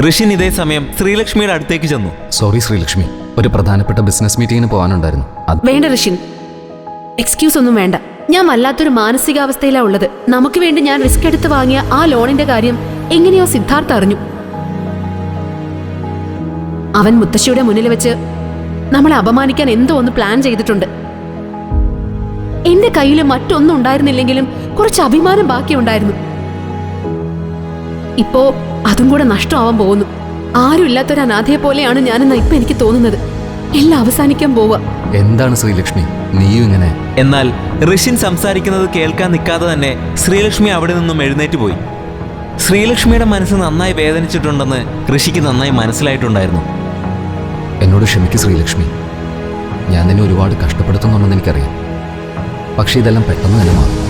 ഋഷിൻ ഇതേ സമയം ശ്രീലക്ഷ്മിയുടെ അടുത്തേക്ക് ചെന്നു. സോറി ശ്രീലക്ഷ്മി. ഒരു പ്രധാനപ്പെട്ട ബിസിനസ് മീറ്റിംഗിന് പോകാനുണ്ടായിരുന്നു. അത് വേണ്ട ഋഷിൻ. എക്സ്ക്യൂസ് ഒന്നും വേണ്ട. ഞാൻ വല്ലാത്തൊരു മാനസികാവസ്ഥയിലാ ഉള്ളത്. നമുക്ക് വേണ്ടി ഞാൻ റിസ്ക് എടുത്ത് വാങ്ങിയ ആ ലോണിന്റെ കാര്യം എങ്ങനെയോ സിദ്ധാർത്ഥ അറിഞ്ഞു. അവൻ മുത്തശ്ശിയുടെ മുന്നിൽ വെച്ച് നമ്മളെ അപമാനിക്കാൻ എന്തോ ഒന്ന് പ്ലാൻ ചെയ്തിട്ടുണ്ട്. എന്റെ കയ്യിൽ മറ്റൊന്നും ഉണ്ടായിരുന്നില്ലെങ്കിലും കുറച്ച് അഭിമാനം ബാക്കിയുണ്ടായിരുന്നു. ഇപ്പോ അതും കൂടെ നഷ്ടമാവാൻ പോകുന്നു. ആരും ഇല്ലാത്തൊരു അനാഥയെ പോലെയാണ് ഞാനെന്നാ ഇപ്പൊ എനിക്ക് തോന്നുന്നത്. എല്ലാം അവസാനിക്കാൻ പോവുക. എന്താണ് ശ്രീലക്ഷ്മി? നീയും ഇങ്ങനെ? എന്നാൽ ഋഷിൻ സംസാരിക്കുന്നത് കേൾക്കാൻ നിൽക്കാതെ തന്നെ ശ്രീലക്ഷ്മി അവിടെ നിന്നും എഴുന്നേറ്റ് പോയി. ശ്രീലക്ഷ്മിയുടെ മനസ്സ് നന്നായി വേദനിച്ചിട്ടുണ്ടെന്ന് ഋഷിക്ക് നന്നായി മനസ്സിലായിട്ടുണ്ടായിരുന്നു. എന്നോട് ക്ഷമിക്ക് ശ്രീലക്ഷ്മി. ഞാൻ നിന്നെ ഒരുപാട് കഷ്ടപ്പെടുത്തുന്നുണ്ടെന്ന് എനിക്കറിയാം. പക്ഷേ ഇതെല്ലാം പെട്ടെന്ന് തന്നെ മാറും.